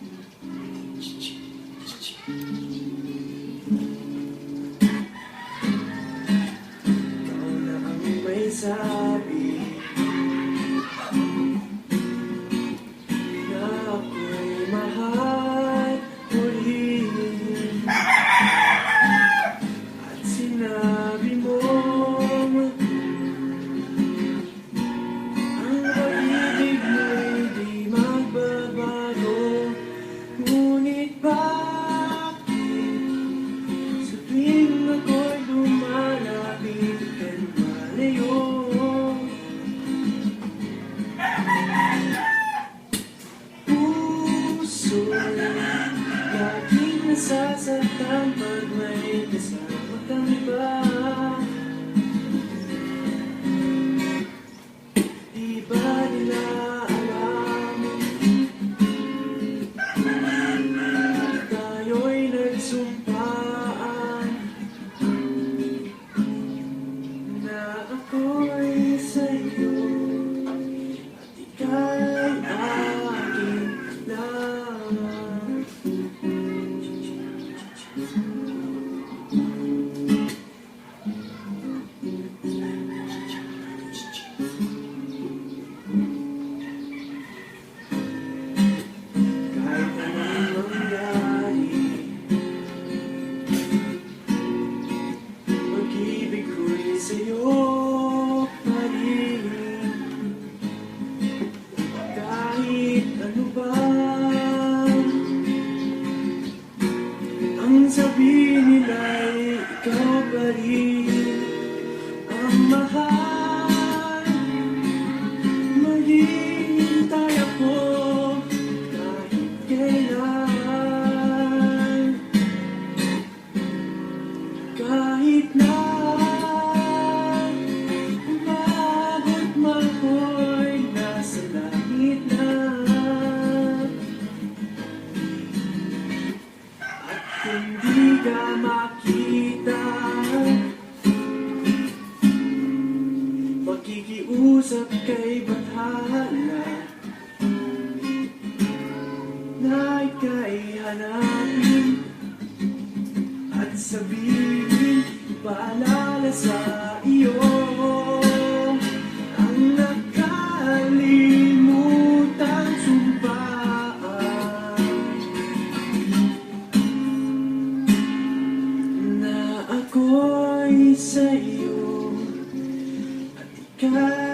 Ikaw na ang may sa Nagsasaktan pag may kasama kami ba? Sabihin nila'y ikaw pa rin Ang mahal. Maghihintay Kahit na hindi ka makita. Pakikiusap kay Bathala. Na ika'y hanapin At sabihin Paalala sa iyo. Ang nakalimutan sa'yo At ika'y